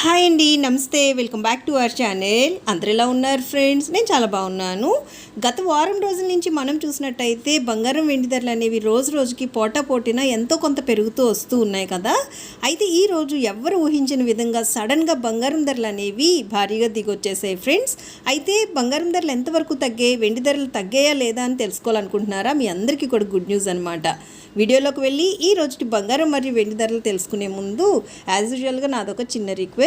Hi అండి నమస్తే. Welcome back to our channel. అందరు ఎలా ఉన్నారు ఫ్రెండ్స్? నేను చాలా బాగున్నాను. గత వారం రోజుల నుంచి మనం చూసినట్టయితే బంగారం వెండి ధరలు అనేవి రోజు రోజుకి పోటా పోటీన ఎంతో కొంత పెరుగుతూ వస్తూ ఉన్నాయి కదా. అయితే ఈ రోజు ఎవ్వరు ఊహించిన విధంగా సడన్గా బంగారం ధరలు అనేవి భారీగా దిగొచ్చేసాయి ఫ్రెండ్స్. అయితే బంగారం ధరలు ఎంతవరకు తగ్గాయి? వెండి ధరలు తగ్గాయా లేదా అని తెలుసుకోవాలనుకుంటున్నారా? మీ అందరికీ కూడా గుడ్ న్యూస్ అనమాట వీడియోలోకి వెళ్ళి ఈ రోజుటి బంగారం మరియు వెండి ధరలు తెలుసుకునే ముందు యాజ్ యూజువల్గా నాదొక చిన్న రిక్వెస్ట్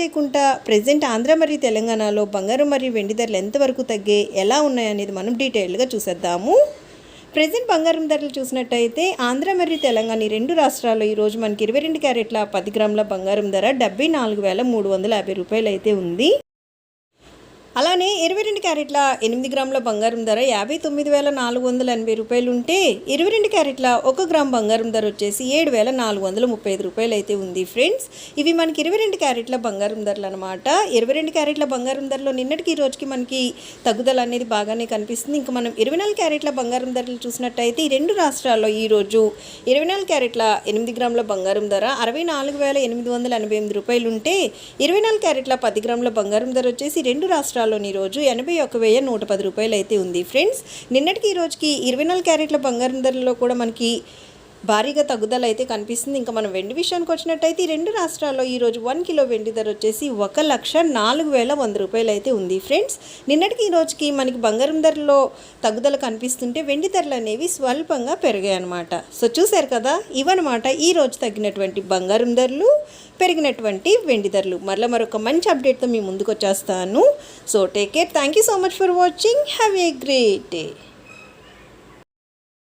చేయకుండా ప్రజెంట్ ఆంధ్ర మరియు తెలంగాణలో బంగారం మరియు వెండి ధరలు ఎంతవరకు తగ్గే ఎలా ఉన్నాయనేది మనం డీటెయిల్గా చూసేద్దాము. ప్రజెంట్ బంగారం ధరలు చూసినట్టయితే ఆంధ్ర మరియు తెలంగాణ రెండు రాష్ట్రాల్లో ఈరోజు మనకి ఇరవై రెండు క్యారెట్ల పది గ్రాముల బంగారం ధర డెబ్బై నాలుగు వేల మూడు వందల యాభై రూపాయలు అయితే ఉంది. అలానే ఇరవై రెండు క్యారెట్ల ఎనిమిది గ్రాముల బంగారం ధర యాభై తొమ్మిది వేల నాలుగు వందల ఎనభై రూపాయలు ఉంటే ఇరవై రెండు క్యారెట్ల ఒక గ్రామ్ బంగారం ధర వచ్చేసి ఏడు వేల నాలుగు వందల ముప్పై ఐదు రూపాయలు అయితే ఉంది ఫ్రెండ్స్. ఇవి మనకి ఇరవై రెండు క్యారెట్ల బంగారం ధరలు అనమాట ఇరవై రెండు క్యారెట్ల బంగారం ధరలో నిన్నటికి ఈ రోజుకి మనకి తగ్గుదల అనేది బాగానే కనిపిస్తుంది. ఇంకా మనం ఇరవై నాలుగు క్యారెట్ల బంగారం ధరలు చూసినట్టయితే ఈ రెండు రాష్ట్రాల్లో ఈరోజు ఇరవై నాలుగు క్యారెట్ల ఎనిమిది గ్రాముల బంగారం ధర అరవై నాలుగు వేల ఎనిమిది వందల ఎనభై ఎనిమిది రూపాయలు ఉంటే ఇరవై నాలుగు క్యారెట్ల పది గ్రాముల బంగారం ధర వచ్చేసి రెండు రాష్ట్రాల్లోని రోజు ఎనభై ఒక వెయ్యి నూట పది రూపాయలు అయితే ఉంది. ఫ్రెండ్స్ నిన్నటికి ఈ రోజుకి ఇరవై నాలుగు క్యారెట్ల బంగారం ధరలో కూడా మనకి భారీగా తగ్గుదల అయితే కనిపిస్తుంది. ఇంకా మనం వెండి విషయానికి వచ్చినట్టయితే ఈ రెండు రాష్ట్రాల్లో ఈరోజు వన్ కిలో వెండి ధర వచ్చేసి ఒక లక్ష నాలుగు వేల వంద రూపాయలు అయితే ఉంది. ఫ్రెండ్స్ నిన్నటికి ఈ రోజుకి మనకి బంగారం ధరలో తగ్గుదల కనిపిస్తుంటే వెండి ధరలు అనేవి స్వల్పంగా పెరిగాయి అనమాట సో చూశారు కదా ఇవన్నమాట ఈ రోజు తగ్గినటువంటి బంగారం ధరలు పెరిగినటువంటి వెండి ధరలు. మరలా మరొక మంచి అప్డేట్తో మీ ముందుకు వచ్చేస్తాను. So take care thank you so much for watching have a great day